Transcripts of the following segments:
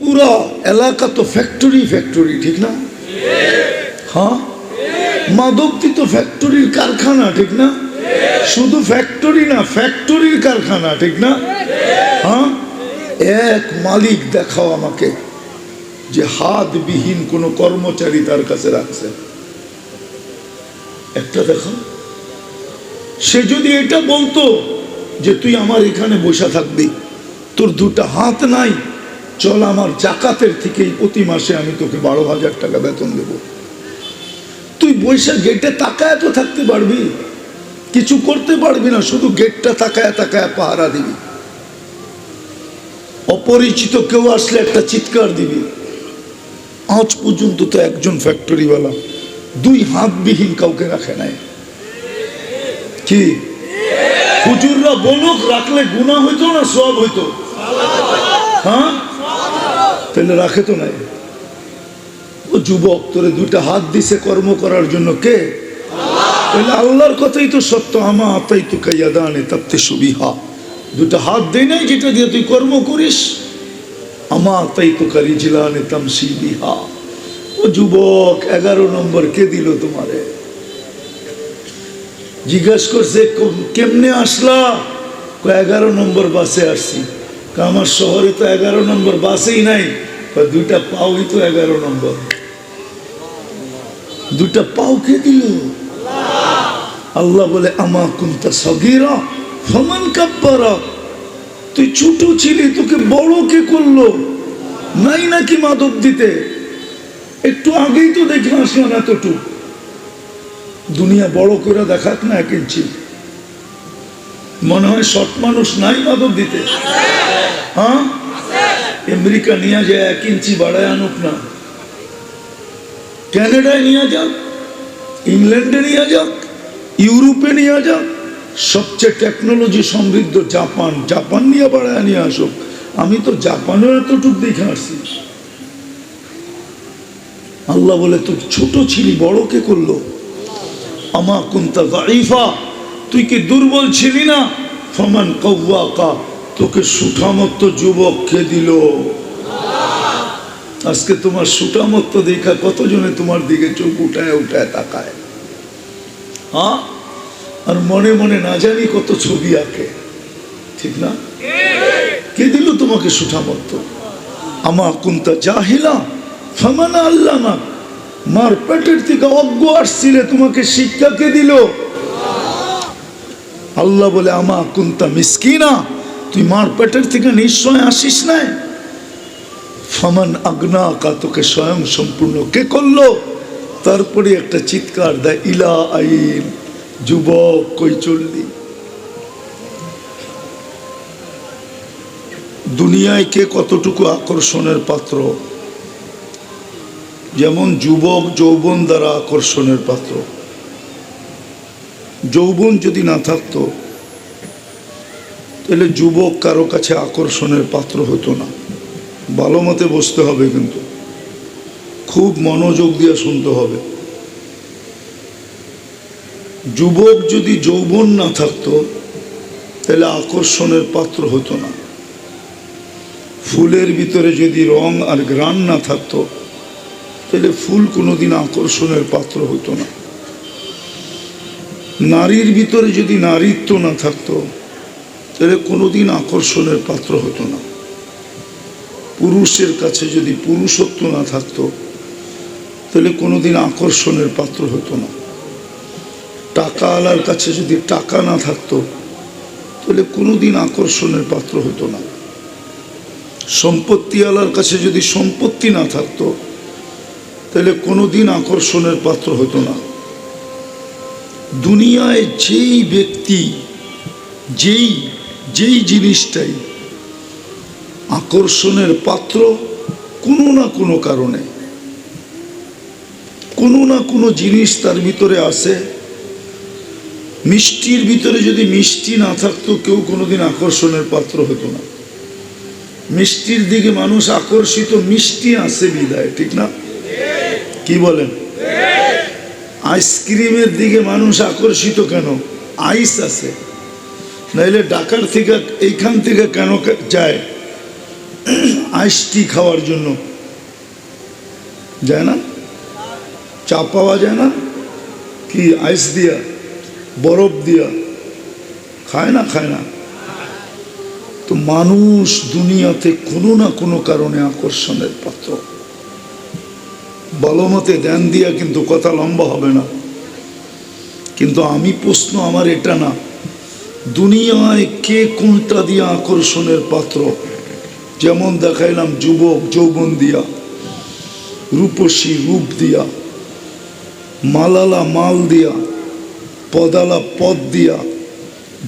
পুরা এলাকা তো ফ্যাক্টরি ফ্যাক্টরি ঠিক না? হ্যাঁ? মাদকটি তো ফ্যাক্টরির কারখানা, ঠিক না? শুধু ফ্যাক্টরি না ফ্যাক্টরির কারখানা, ঠিক না? হ্যাঁ? এক মালিক দেখাও আমাকে যে হাতবিহীন কোনো কর্মচারী তার কাছে রাখছে। একটা দেখো। সে যদি এটা বলতো যে তুই আমার এখানে বসে থাকবি, তোর দুটা হাত নাই চল আমার জাকাতের থেকেই প্রতি মাসে আমি তোকে বারো হাজার টাকা বেতন দেব। তুই বৈশা গেটে তাকায় তো থাকতে পারবি। কিছু করতে পারবি না, শুধু গেটটা তাকায় তাকায় পাহারা দিবি। অপরিচিত কেউ আসলে একটা চিৎকার দিবি। আজ পর্যন্ত তো একজন ফ্যাক্টরিওয়ালা দুই হাতবিহীন কাউকে রাখে নাই। কি? হুজুররা বলুক রাখলে গুণা হইতো না সব হইতো? হ্যাঁ? তাহলে রাখে তো নাই। ও যুবক, তোরে দুইটা হাত দিছে কর্ম করার জন্য কে? তাহলে আল্লাহর কথাই তো সত্য। আমা আতাই তো কাইয়া দানে তাপ্তে সুবিহা। দুটা হাত দেয় নাই যেটা দিয়ে তুই কর্ম করিস। আমা তাই তো কারি জিলানে তামসি বিহা। ও যুবক, এগারো নম্বর কে দিল তোমারে? জিজ্ঞাস করছে কেমনে আসলা? এগারো নম্বর বাসে আসছি। আমার শহরে তো এগারো নম্বর, বাসেই নাই। দুইটা পাওই তো এগারো নম্বর। দুটা পাও কে দিল? আল্লাহ বলে, আমা কুন্তা সগিরা, ফমান কাব্বারা। তুই ছোট ছিলি, তোকে বড় কে করল? নাই নাকি মাদক দিতে? একটু আগেই তো দেখে আসলাম এতটুকু। দুনিয়া বড় করে দেখাক না এক ইঞ্চি। মনে হয় শর্ট মানুষ নাই মাদক দিতে। হ্যাঁ? আমেরিকা নিয়ে যায়, এক ইঞ্চি বাড়ায় আনুক না। ক্যানাডায় নিয়ে যাক, ইংল্যান্ডে নিয়ে যাক, ইউরোপে নিয়ে যাক, সবচেয়ে টেকনোলজি সমৃদ্ধ জাপান। জাপান নিয়ে বাড়ায় নিয়ে আসুক। আমি তো জাপানের এতটুক দেখে আসছি। আল্লাহ বলে তুই ছোট ছিলি বড়কে করল? আমা কুন্তা দাইফা তুই কি দুর্বল ছিলি না? ফমান কৌয়াকা তোকে সুঠামত্ত যুবক কে দিল? আজকে তোমার সুঠামত্ত দেখা কতজনে তোমার দিকে চোখ উঠায় উঠায় তাকায়? হ্যাঁ? আর মনে মনে না জানি কত ছবি আঁকে। ঠিক না? কে দিল তোমাকে সুঠামত্ত? আমা কুন্তা জাহিলা? ফামানা আল্লামা? মার পেটের থেকে অজ্ঞ আসছিলে তোমাকে শিক্ষা কে দিল? আল্লাহ বলে, আমা কুন্তা মিসকিনা? তুই মার পেটের থেকে নিশ্চয় আসিস নাই। ফামান আগ্না কা তোকে স্বয়ং সম্পূর্ণ কে করল? তারপরে একটা চিৎকার দেয়, ইলা আইন যুবক, কই চললি? দুনিয়ায় কে কতটুকু আকর্ষণের পাত্র? যেমন যুবক, যৌবন দ্বারা আকর্ষণের পাত্র। যৌবন যদি না থাকতো, তাহলে যুবক কারও কাছে আকর্ষণের পাত্র হতো না। ভালো মতে বসতে হবে কিন্তু। খুব মনোযোগ দিয়ে শুনতে হবে। যুবক যদি যৌবন না থাকতো, তাহলে আকর্ষণের পাত্র হতো না। ফুলের ভিতরে যদি রং আর গ্রান না থাকতো, তাহলে ফুল কোনোদিন আকর্ষণের পাত্র হতো না। নারীর ভিতরে যদি নারীত্ব না থাকতো, তাহলে কোনোদিন আকর্ষণের পাত্র হতো না। পুরুষের কাছে যদি পুরুষত্ব না থাকতো, তাহলে কোনোদিন আকর্ষণের পাত্র হতো না। টাকাওয়ালার কাছে যদি টাকা না থাকতো, তাহলে কোনোদিন আকর্ষণের পাত্র হতো না। সম্পত্তি আলার কাছে যদি সম্পত্তি না থাকতো, তাহলে কোনোদিন আকর্ষণের পাত্র হতো না। দুনিয়ায় যেই ব্যক্তি, যেই যেই জিনিসটাই আকর্ষণের পাত্র কোনো না কোনো কারণে, কোনো না কোনো জিনিস তার ভিতরে আসে। মিষ্টির ভিতরে যদি মিষ্টি না থাকতো কেউ কোনোদিন আকর্ষণের পাত্র হতো না। মিষ্টির দিকে মানুষ আকর্ষিত মিষ্টি আসে বিদায়, ঠিক না? কি বলেন? আইসক্রিমের দিকে মানুষ আকর্ষিত কেন? আইস আছে। নাইলে ঢাকার থেকে এইখান থেকে কেন যায়? আইসটি খাওয়ার জন্য। যায় না? চা পাওয়া যায় না? কি আইস দিয়া? বরফ দিয়া? খায় না খায় না। তো মানুষ দুনিয়াতে কোনো না কোনো কারণে আকর্ষণের পাত্র। ভালো মতে ধ্যান দিয়া কিন্তু কথা লম্বা হবে না। কিন্তু আমি প্রশ্ন আমার এটা না, দুনিয়ায় কে কোনটা দিয়া আকর্ষণের পাত্র? যেমন দেখাইলাম যুবক, যৌবন দিয়া, রূপসী রূপ দিয়া, মালালা মাল দিয়া, পদালা পদ দিয়া,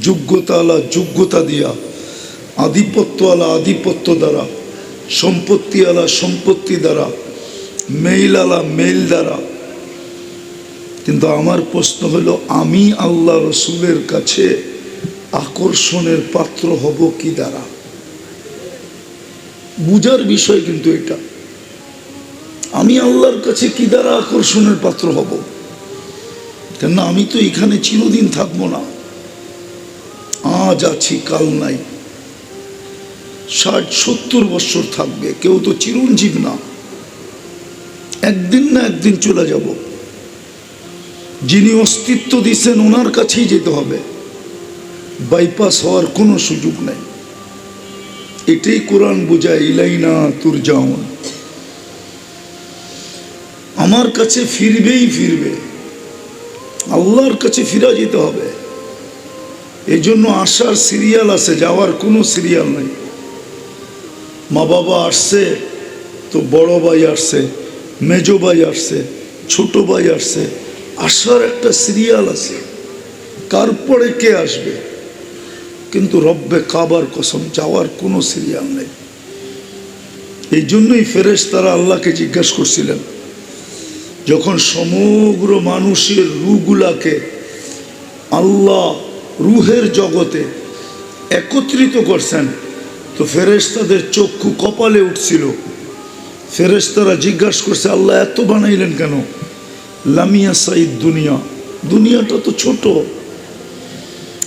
যোগ্যতালা যোগ্যতা দিয়া আধিপত্যওয়ালা আধিপত্য দ্বারা সম্পত্তিওয়ালা সম্পত্তি দ্বারা মেইলালা মেইল দ্বারা। কিন্তু আমার প্রশ্ন হলো, আমি আল্লাহ রসুলের কাছে আকর্ষণের পাত্র হব কি দ্বারা? বুঝার বিষয় কিন্তু এটা। আমি আল্লাহর কাছে কি দ্বারা আকর্ষণের পাত্র হব? কেননা আমি তো এখানে চিরদিন থাকব না। আজ আছি, কাল নাই। ষাট সত্তর বছর থাকবে, কেউ তো চিরঞ্জীব না। একদিন না একদিন চলে যাব। যিনি অস্তিত্ব দিচ্ছেন ওনার কাছেই যেতে হবে। বাইপাস হওয়ার কোনো সুযোগ নেই। এটাই কোরআন বোঝায়, ইলাইনা তুর যাওন আমার কাছে ফিরবেই ফিরবে। আল্লাহর কাছে ফিরা যেতে হবে। এই জন্য আসার সিরিয়াল আছে, যাওয়ার কোনো সিরিয়াল নেই। মা বাবা আসছে, তো বড় ভাই আসছে। মেজো ভাই আসছে, ছোট ভাই আসছে, আসার একটা সিরিয়াল আছে। তারপরে কে আসবে? কিন্তু রব্বে কাবার কসম, যাওয়ার কোনো সিরিয়াল নেই। এই জন্যই ফেরেশ তারা আল্লাহকে জিজ্ঞাসা করছিলেন, যখন সমগ্র মানুষের রুগুলাকে আল্লাহ রুহের জগতে একত্রিত করছেন, তো ফেরেশ তাদের চক্ষু কপালে উঠছিল। ফেরেশতারা জিজ্ঞাসা করছে, আল্লাহ এত বানাইলেন কেন? লামিয়া সাইদ দুনিয়া। দুনিয়াটা তো ছোট।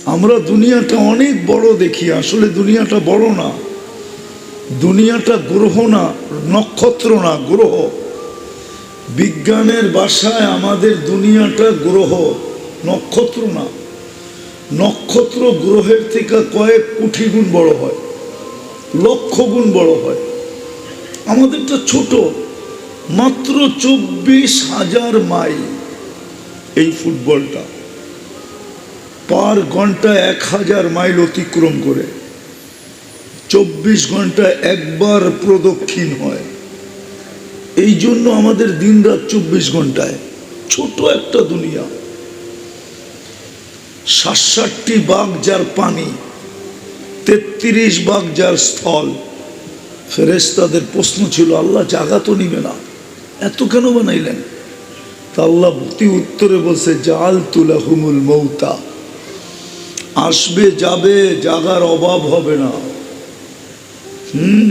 আমরা দুনিয়াটা অনেক বড় দেখি, আসলে দুনিয়াটা বড় না। দুনিয়াটা গ্রহ না, নক্ষত্র না, গ্রহ। বিজ্ঞানের বাসায় আমাদের দুনিয়াটা গ্রহ, নক্ষত্র না। নক্ষত্র গ্রহের থেকে কয়েক কোটি গুণ বড় হয়, লক্ষ গুণ বড় হয়। আমাদেরটা ছোট, মাত্র চব্বিশ হাজার মাইল এই ফুটবলটা। পার ঘণ্টা এক হাজার মাইল অতিক্রম করে, চব্বিশ ঘণ্টা একবার প্রদক্ষিণ হয়। এই জন্য আমাদের দিন রাত চব্বিশ ঘন্টায় ছোট একটা দুনিয়া। ষাট ষাটটি বাঘ যার পানি, তেত্রিশ বাঘ যার স্থল। ফেরেশতাদের প্রশ্ন ছিল, আল্লাহ জাগা তো নিবে না, এত কেন বানাইলেন? তা আল্লাহ ভক্তি উত্তরে বলছে জাল তুলা হুমুল মৌতা, আসবে, যাবে, জাগার অভাব হবে না। হুম?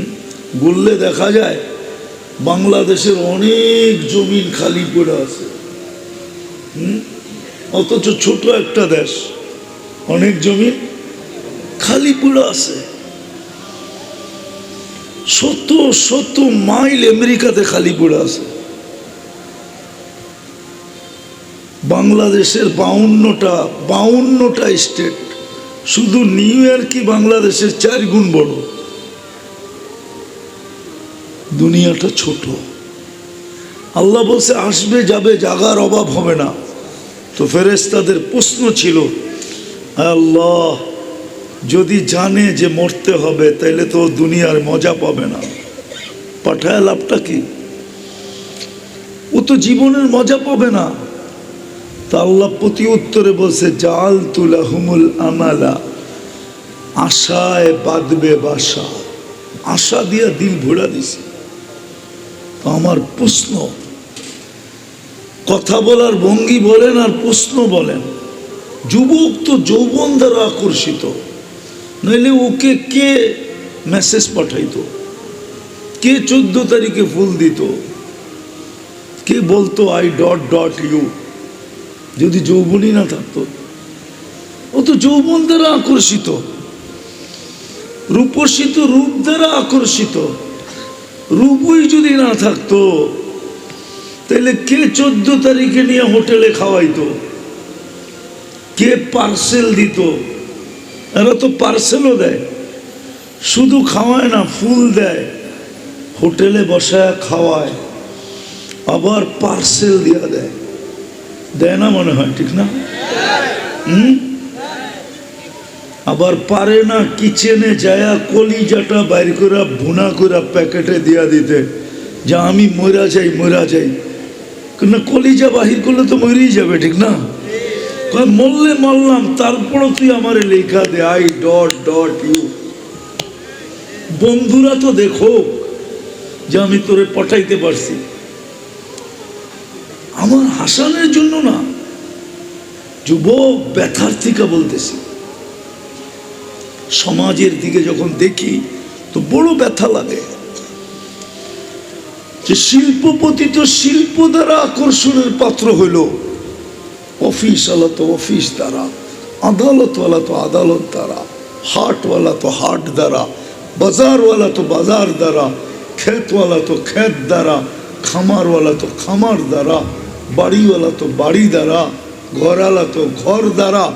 বললে দেখা যায়, বাংলাদেশের অনেক জমিন খালি পড়ে আছে। হুম? অথচ ছোট একটা দেশ, অনেক জমিন খালি পড়ে আছে। শত শত মাইল আমেরিকাতে খালি পড়ে আছে। বাংলাদেশের বাউন্নটা বাউন্নটা স্টেট। শুধু নিউ ইয়র্কই বাংলাদেশের চার গুণ বড়? দুনিয়াটা ছোট। আল্লাহ বলছে, আসবে, যাবে, জাগার অভাব হবে না। তো ফেরেশতাদের প্রশ্ন ছিল, আল্লাহ যদি জানে যে মরতে হবে, তাইলে তো দুনিয়ার মজা পাবে না। পাঠায় লাভটা কি? ও তো জীবনের মজা পাবে না। তা আল্লাহ প্রতি উত্তরে বলছে, জাল তুলা হুমুল আমালা, আশায় বাঁধবে বাসা। আশা দিয়া দিল ভোড়া দিছে। আমার প্রশ্ন, কথা বলার ভঙ্গি বলেন আর প্রশ্ন বলেন। যুবক তো যৌবন দ্বারা আকর্ষিত। নইলে ওকে কে মেসেজ পাঠাইতো? কে চোদ্দ তারিখে ফুল দিত? কে বলতো আই ডট ডট ইউ যদি যৌবনই না থাকতো। ও তো যৌবন দ্বারা আকর্ষিত। রূপসী তো রূপ দ্বারা আকর্ষিত। রূপই যদি না থাকতো তাহলে কে চোদ্দ তারিখে নিয়ে হোটেলে খাওয়াইতো? কে পার্সেল দিত? এরা তো পার্সেলও দেয়। শুধু খাওয়ায় না, ফুল দেয়। হোটেলে বসায় খাওয়ায়। আবার পার্সেল দিয়া দেয়। দেয় না মনে হয়, ঠিক না? হুম? আবার পারে না কিচেনে যায়া কলিজাটা বাইর করে ভুনা করে প্যাকেটে দিয়া দিতে। যা আমি মরা যাই মরা যাই। না কলিজা বাহির করলে তো মরেই যাবে, ঠিক না? কয়, মরলে মারলাম তারপরও তুই আমারে লেখা দে। I dot dot U. বন্ধুরা তো দেখো যে আমি তোরে পটাইতে পারছি। আমার হাসানের জন্য না যুবক ব্যথার থেকে বলতেছি। সমাজের দিকে যখন দেখি তো বড় ব্যথা লাগে। যে শিল্পপতি তো শিল্প দ্বারা আকর্ষণের পাত্র হইল। অফিস আলা তো অফিস দ্বারা আদালতওয়ালা তো আদালত দ্বারা হাটওয়ালা তো হাট দ্বারা বাজারওয়ালা তো বাজার দ্বারা ক্ষেতওয়ালা তো ক্ষেত দ্বারা খামারওয়ালা তো খামার দ্বারা বাড়িওয়ালা তো বাড়ি দ্বারা ঘরওয়ালা তো ঘর দ্বারা,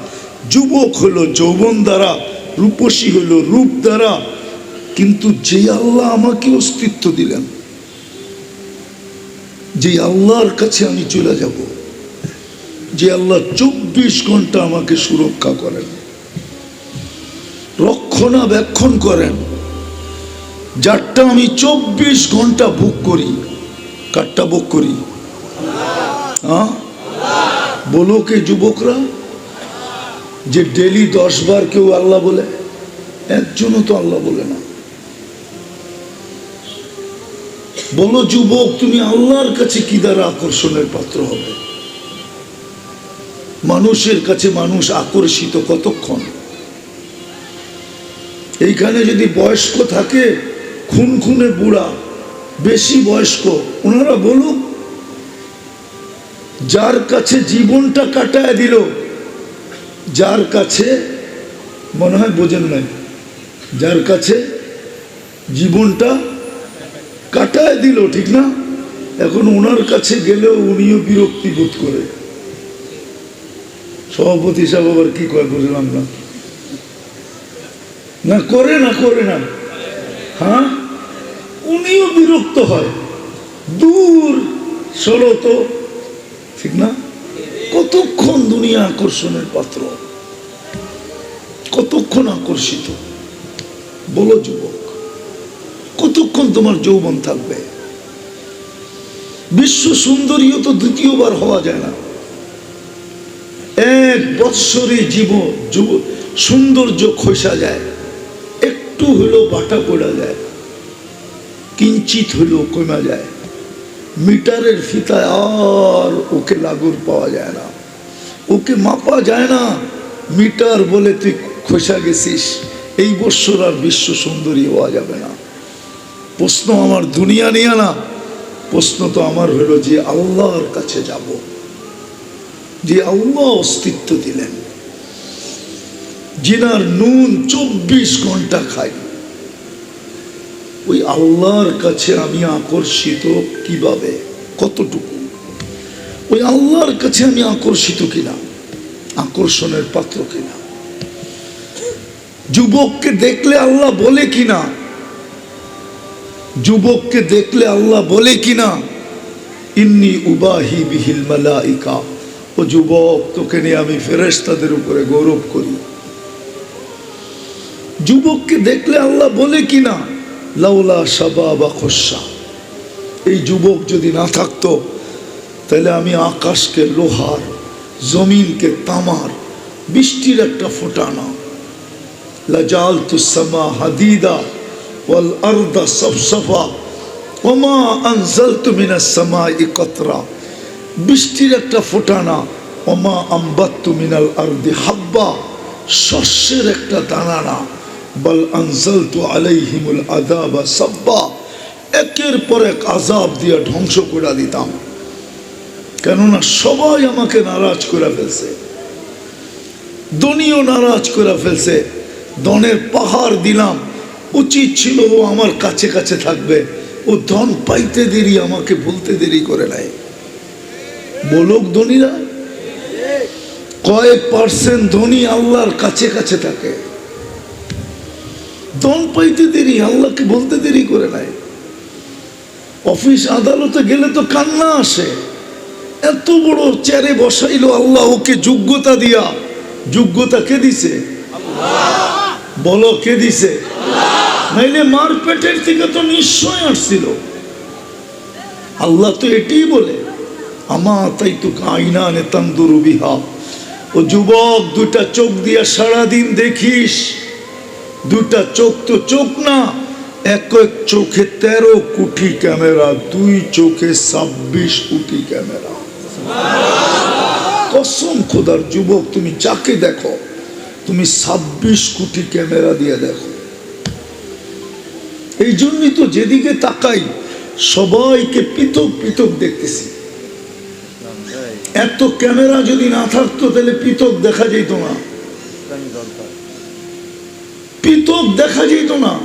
যুবক হলো যৌবন দ্বারা, রূপসী হলো রূপ দ্বারা, কিন্তু যে আল্লাহ আমাকে অস্তিত্ব দিলেন, যে আল্লাহর কাছে আমি চলে যাব যে আল্লাহ চব্বিশ ঘণ্টা আমাকে সুরক্ষা করেন, রক্ষণাবেক্ষণ করেন, যারটা আমি চব্বিশ ঘণ্টা বুক করি, কারটা বুক করি? বলো কে যুবকরা? যে ডেলি দশ বার কেউ আল্লাহ বলে, একজনও তো আল্লাহ বলে না। বলো যুবক, তুমি আল্লাহর কাছে কি দ্বারা আকর্ষণের পাত্র হবে? মানুষের কাছে মানুষ আকর্ষিত কতক্ষণ? এইখানে যদি বয়স্ক থাকে খুন খুনে বুড়া, বেশি বয়স্ক, ওনারা বলুক, যার কাছে জীবনটা কাটায় দিল, যার কাছে, মনে হয় বোঝেন নাই, যার কাছে জীবনটা কাটায় দিল, ঠিক না? এখন ওনার কাছে গেলেও উনিও বিরক্তি বোধ করে। সভাপতি সাহেব আবার কি কয় বুঝলাম না। না করে না করে না। হ্যাঁ? উনিও বিরক্ত হয়। দূর সরো তো। ঠিক না? কতক্ষণ দুনিয়া আকর্ষণের পাত্র? কতক্ষণ আকর্ষিত? বলো যুবক, কতক্ষণ তোমার যৌবন থাকবে? বিশ্ব সুন্দরীও তো দ্বিতীয়বার হওয়া যায় না। এক বৎসরে জীব যুব সৌন্দর্য খসা যায়। একটু হলেও বাটা পড়া যায়। কিঞ্চিত হলেও কমা যায়। মিটারের ফিতায় আর ওকে লাগুর পাওয়া যায় না। ওকে মাপা যায় না। মিটার বলে তুই খসা গেছিস। এই বৎসর আর বিশ্ব সুন্দরী হওয়া যাবে না। প্রশ্ন আমার দুনিয়া নিয়ে না। প্রশ্ন তো আমার হলো যে আল্লাহর কাছে যাব। যে আল্লাহ অস্তিত্ব দিলেন। জিনার নুন চব্বিশ ঘণ্টা খাই ওই আল্লাহর কাছে আমি আকর্ষিত কীভাবে? কতটুকু? ওই আল্লাহর কাছে আমি আকর্ষিত কিনা? আকর্ষণের পাত্র কিনা? যুবককে দেখলে আল্লাহ বলে কিনা? যুবককে দেখলে আল্লাহ বলে কিনা? ইন্নি উবাহি বিহিল মালাইকা। ও যুবক, তোকে নিয়ে আমি ফেরেশতাদের উপরে গৌরব করি। যুবককে দেখলে আল্লাহ বলে কিনা লাউলা সাবা বা খসা। এই যুবক যদি না থাকতো, তাহলে আমি আকাশকে লোহার, জমিনকে তামার, বৃষ্টির একটা ফোটানা লাজাল তুসামা হাদিদা ওয়াল আরদা সফসফা, ওমা আনজালতু মিনাস সামাই কতরা। বৃষ্টির একটা ফোটানা, ওমা আম্বাত্তু মিনাল আরদি হাব্বা, শস্যের একটা দানানা, বল আনজালতু আলাইহিমুল আদাবা সাব্বা, একের পর এক আজাব দিয়ে ধ্বংস করে দিতাম। কেননা সবাই আমাকে নারাজ করে ফেলছে। দনীয় নারাজ করে ফেলছে। দনের পাহাড় দিলাম। উচিত ছিল ও আমার কাছে কাছে থাকবে। ও ধন পাইতে দেরি, আমাকে বলতে দেরি করে নাই। বলক ধনীরা কয়েক পার্সেন্ট ধনী আল্লাহর কাছে কাছে থাকে? ধন পাইতে দেরি, আল্লাহকে বলতে দেরি করে নাই। অফিস আদালতে গেলে তো কান্না আসে। এত বড় চেয়ারে বসাইলো আল্লাহ ওকে যোগ্যতা দিয়া। যোগ্যতা কে দিছে? বলো কে দিছে? নাইলে মার পেটের থেকে তো নিশ্চয় আসছিল। আল্লাহ তো এটাই বলে আমা তাই তো আইনা নে তন্দুরু বিহা। ও যুবক, দুটা চোখ দিয়া সারাদিন দেখিস। দুটা চোখ তো চোখ না, এক এক চোখে তেরো কোটি ক্যামেরা, দুই চোখে ছাব্বিশ কোটি ক্যামেরা। কসম খোদার যুবক, তুমি যাকে দেখো, তুমি ছাব্বিশ কোটি ক্যামেরা দিয়ে দেখো। এই জন্যই তো যেদিকে তাকাই, সবাইকে পৃথক পৃথক দেখতেছি। এত ক্যামেরা যদি না থাকতো, তাহলে পৃথক দেখা যেত না। পৃথক দেখা যেত না।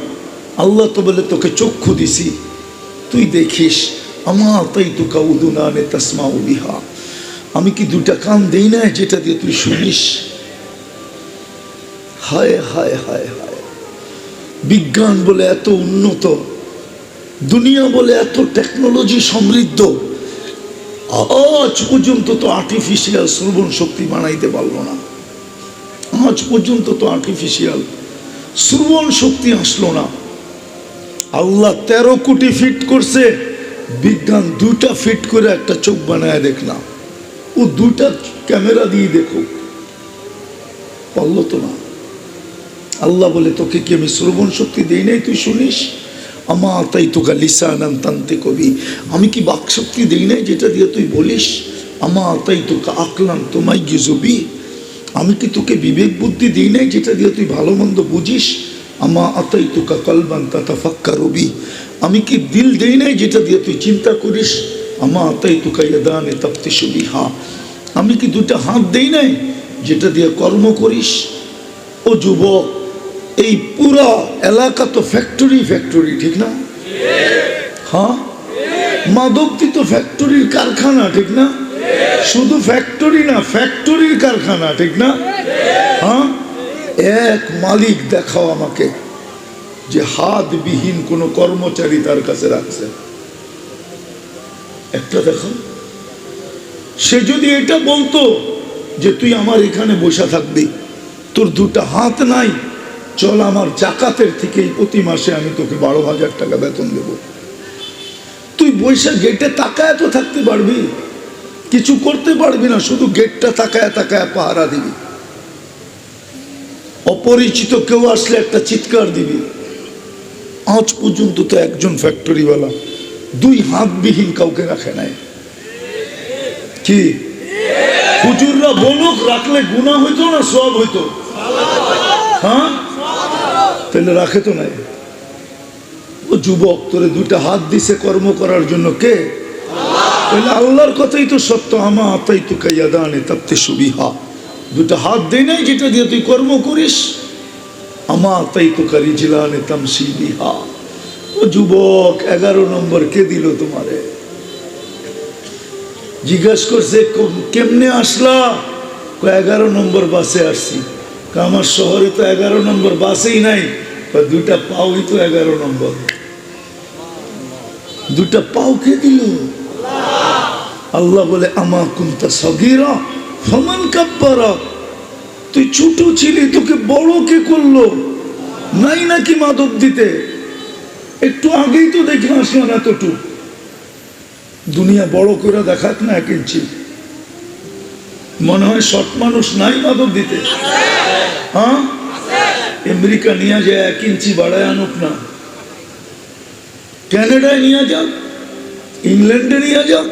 আল্লাহ তো বলে, তোকে চক্ষু দিছি। তুই দেখিস, আমার তাই তো কাউদুনা নে তসমা বিহা। আমি কি দুটা কান দেই না যেটা দিয়ে তুই শুনিস? হায় হায় হায় হায়। বিজ্ঞান বলে এত উন্নত। দুনিয়া বলে এত টেকনোলজি সমৃদ্ধ। আজ পর্যন্ত তো আর্টিফিশিয়াল শ্রবণ শক্তি বানাইতে পারল না। আজ পর্যন্ত তো আর্টিফিশিয়াল শ্রবণ শক্তি আসলো না। আল্লাহ তেরো কোটি ফিট করছে, বিজ্ঞান দুটা ফিট করে একটা চোখ বানায় দেখলাম ও দুটা ক্যামেরা দিয়ে দেখো। পারল তো না। আল্লাহ বলে, তোকে কি আমি শ্রবণ শক্তি দিই নাই তুই শুনিস? আমা তাই তোকা লিসানান তান্তে কবি। আমি কি বাকশক্তি দিই নাই যেটা দিয়ে তুই বলিস? আমা তাই তোকা আকলাম তোমায় গিজবি আমি কি তোকে বিবেক বুদ্ধি দিই নাই যেটা দিয়ে তুই ভালো মন্দ বুঝিস? আমা আতাই তোকা কলবান তাতা ফাক্কা রবি। আমি কি দিল দেই নাই যেটা দিয়ে তুই চিন্তা করিস? আমা আতাই তোকা ইয়াদানে তাপ্তি সুবি হা আমি কি দুটা হাত দেই নাই যেটা দিয়ে কর্ম করিস? ও যুবক এই পুরা এলাকা তো ফ্যাক্টরি ফ্যাক্টরি ঠিক না? হ্যাঁ? মাদকটি তো ফ্যাক্টরির কারখানা, ঠিক না? শুধু ফ্যাক্টরি না ফ্যাক্টরির কারখানা, ঠিক না? হ্যাঁ? এক মালিক দেখাও আমাকে যে হাতবিহীন কোনো কর্মচারী তার কাছে রাখছে। একটা দেখো। সে যদি এটা বলতো যে তুই আমার এখানে বসে থাকবি, তোর দুটা হাত নাই চল আমার জাকাতের থেকেই প্রতি মাসে আমি তোকে বারো হাজার টাকা বেতন দেব। তুই বৈশা গেটে তাকায় তো থাকতে পারবি। কিছু করতে পারবি না, শুধু গেটটা তাকায় তাকায় পাহারা দিবি। অপরিচিত কেউ আসলে একটা চিৎকার দিবি। আজ পর্যন্ত তো একজন ফ্যাক্টরিওয়ালা দুই হাতবিহীন কাউকে রাখে নাই। কি? হুজুররা বলুক, রাখলে গুণা হইতো না সব হইতো? হ্যাঁ? তাহলে রাখে তো নাই। ও যুবক, তোরে দুইটা হাত দিছে কর্ম করার জন্য কে? আল্লাহর কথাই তো সত্য। আমা আতাই তো কাইয়াদানে তাপ্তে সুবিহা দুটা হাত দেয় নাই যেটা দিয়ে তুই কর্ম করিস। আমা আতাই তো কারি জিলানে তামসি বিহা। ও যুবক, এগারো নম্বর কে দিল তোমারে? জিজ্ঞেস করছে কেমনে আসলা? এগারো নম্বর বাসে আসছি। আমার শহরে তো এগারো নম্বর বাসেই নাই। দুইটা পাওই তো এগারো নম্বর। দুটা পাও কে দিল? আল্লাহ বলে, আমা কুন্তা সগিরা, ফমান কাব্বারা। তুই ছোট ছিলি, তোকে বড় কে করল? নাই নাকি মাদক দিতে? একটু আগেই তো দেখে আসলাম এতটুকু। দুনিয়া বড় করে দেখাক না এক ইঞ্চি। মনে হয় শর্ট মানুষ নাই মাদক দিতে। হ্যাঁ? আমেরিকা নিয়ে যায় এক ইঞ্চি বাড়ায় আনুক না ক্যানাডায় নিয়ে যাক ইংল্যান্ডে নিয়ে যাক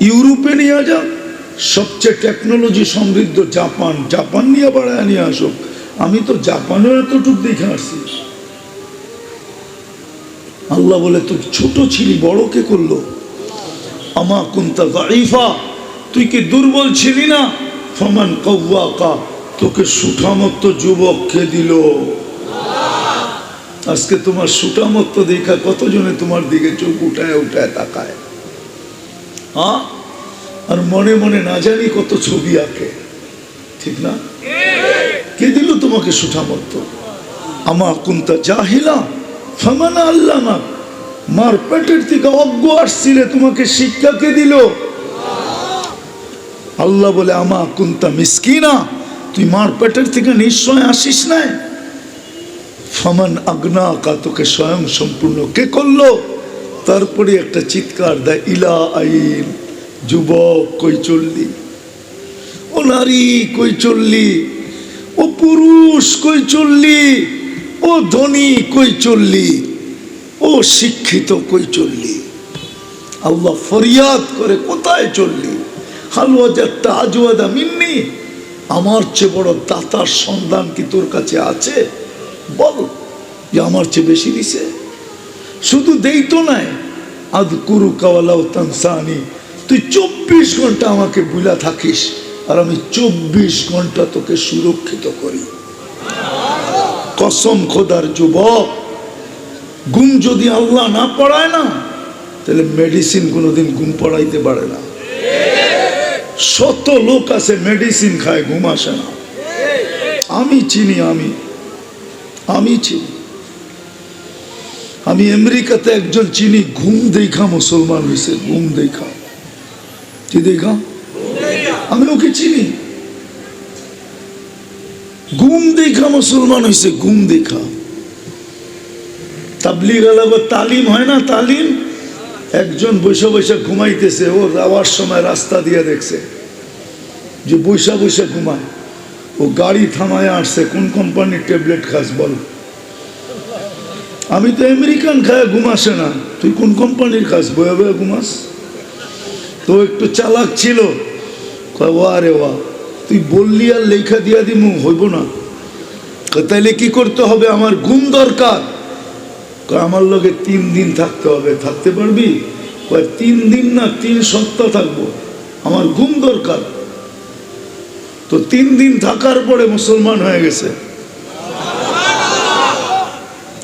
ইউরোপে নিয়ে যাক সবচেয়ে টেকনোলজি সমৃদ্ধ জাপান জাপান নিয়ে বাড়ায় নিয়ে আসুক আমি তো জাপানের এতটুকু দেখে আসছি আল্লাহ বলে তুই ছোট ছিলি বড় কে করল আমা কুন্তা তুই কি দুর্বল ছিলি না ফমান কৌয়াকা তোকে সুঠামত যুবক কে দিল? আজকে তোমার সুটামত্ত দেখা কতজনে তোমার দিকে চোখ উঠায় উঠায় তাকায়? হ্যাঁ আর মনে মনে না জানি কত ছবি আঁকে। ঠিক না? কে দিল তোমাকে সুঠামত্ত? আমা কুন্তা জাহিলা? ফামানা আল্লামা? মার পেটের থেকে অজ্ঞ আসছিলে, তোমাকে শিক্ষা কে দিল? আল্লাহ বলে, আমা কুন্তা মিসকিনা? তুই মার পেটের থেকে নিশ্চয় আসিস নাই। ফামান আগ্না কা তোকে স্বয়ং সম্পূর্ণ কে করল? তারপরে একটা চিৎকার দেয়, ইলা আইন, যুবক কই চললি? ও নারী কই চললি? ও পুরুষ কই চললি? ও ধনী কই চললি? ও শিক্ষিত কই চললি? আল্লাহ ফরিয়াদ করে কোথায় চললি? হালুয়া যাত্রা আজওয়াদা মিন্নি। আমার চেয়ে বড় দাতার সন্ধান কি তোর কাছে আছে? বল, যে আমার চেয়ে বেশি দিছে। শুধু দেই তো নাই। আদ কুরু কাওয়ালাও তানসানি, তুই চব্বিশ ঘণ্টা আমাকে বুলা থাকিস, আর আমি চব্বিশ ঘণ্টা তোকে সুরক্ষিত করি। কসম খোদার যুবক, গুম যদি আল্লাহ না পড়ায় না, তাহলে মেডিসিন কোনোদিন গুম পড়াইতে পারে না। শত লোক আছে মেডিসিন খায়, ঘুম আসে না। আমি চিনি, আমি। আমি চিনি। আমি আমেরিকাতে একজন চিনি, ঘুম দেখা মুসলমান হয়েছে, ঘুম দেখা। কি দেখা? আমি ওকে চিনি। ঘুম দেখা মুসলমান হয়েছে, ঘুম দেখা। তাবলিগ আলাগো তালিম হয় না, তালিম? একজন বৈশা বৈশা ঘুমাইতেছে, ও যাওয়ার সময় রাস্তা দিয়ে দেখছে যে বৈশা বৈশা ঘুমায়। ও গাড়ি থামায় আসছে, কোন কোম্পানির ট্যাবলেট খাস বল। আমি তো আমেরিকান খায় ঘুমাসে না। তুই কোন কোম্পানির খাস? বয়ে বয়ে ঘুমাস? তো একটু চালাক ছিল। ওয়া রে ওয়া, তুই বললি আর লেখা দিয়া দিমু, হইব না। তাইলে কি করতে হবে? আমার ঘুম দরকার। আমার লোকে তিন দিন থাকতে হবে। থাকতে পারবি? তিন দিন না তিন সপ্তাহ থাকব। আমার ঘুম দরকার। তো তিন দিন থাকার পরে মুসলমান হয়ে গেছে।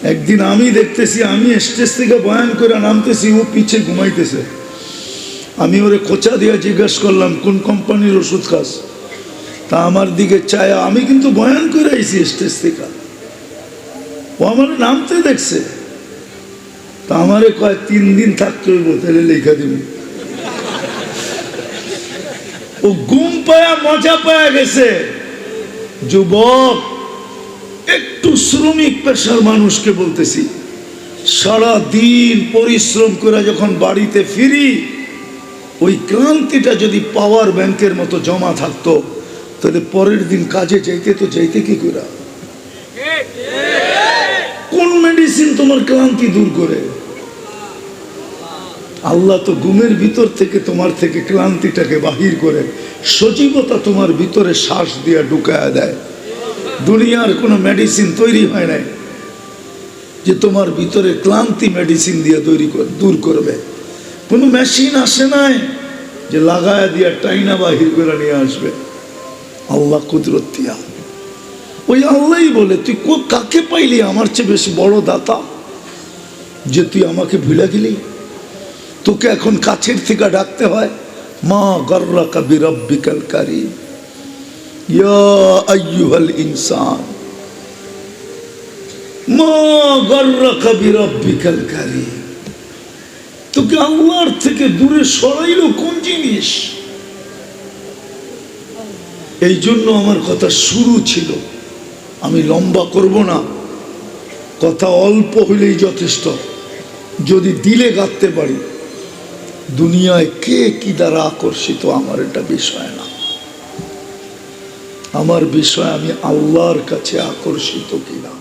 একদিন আমি দেখতেছি, আমি স্টেজ থেকে বয়ান করে নামতেছি, ও পিছে ঘুমাইতেছে। আমি ওরে খোঁচা দিয়ে জিজ্ঞেস করলাম, কোন কোম্পানির ওষুধ খাস? তা আমার দিকে চায়, আমি কিন্তু বয়ান করে আইছি স্টেজ থেকে। ও আমার নামতে দেখছে। তা আমারে কয়, তিন দিন থাকতে হইব, তাহলে লেখা দিব। ও ঘুম পায়া, মজা পায়া গেছে। যুবক, একটু শ্রমিক পেশার মানুষকে বলতেছি, সারা দিন পরিশ্রম করে যখন বাড়িতে ফিরি, ওই ক্লান্তিটা যদি পাওয়ার ব্যাংকের মতো জমা থাকতো, তাহলে পরের দিন কাজে যাইতে তো যাইতে কি করে মেডিসিন তোমার ক্লান্তি দূর করে। আল্লাহ তো ঘুমের ভিতর থেকে তোমার থেকে ক্লান্তিটাকে বাহির করে, সজীবতা তোমার ভিতরে শ্বাস দিয়া ঢুকায়া দেয়। দুনিয়ার কোনো মেডিসিন তৈরি হয় নাই যে তোমার ভিতরে ক্লান্তি মেডিসিন দিয়ে তৈরি দূর করবে। কোনো মেশিন আসে নাই যে লাগায়া দিয়া টাইনা বাহির করে নিয়ে আসবে। আল্লাহ কুদরত দিয়া। ওই আল্লাহই বলে, তুই কাকে পাইলি আমার চেয়ে বেশি বড় দাতা যে তুই আমাকে ভুলে গেলি? তোকে এখন কাছের থেকে ডাকতে হয়, মা গর্রা কবি রব্বিকাল কারিম আইয়ুহাল ইনসান। মা গর্রা কবি রব্বিকাল কারিম। তোকে আল্লাহর থেকে দূরে সরাইল কোন জিনিস? এই জন্য আমার কথা শুরু ছিল। আমি লম্বা করব না। কথা অল্প হইলেই যথেষ্ট। যদি দিলে গাঁথতে পারি। দুনিয়ায় কে কি দ্বারা আকর্ষিত আমার এটা বিষয় না। আমার বিষয় আমি আল্লাহর কাছে আকর্ষিত কিনা।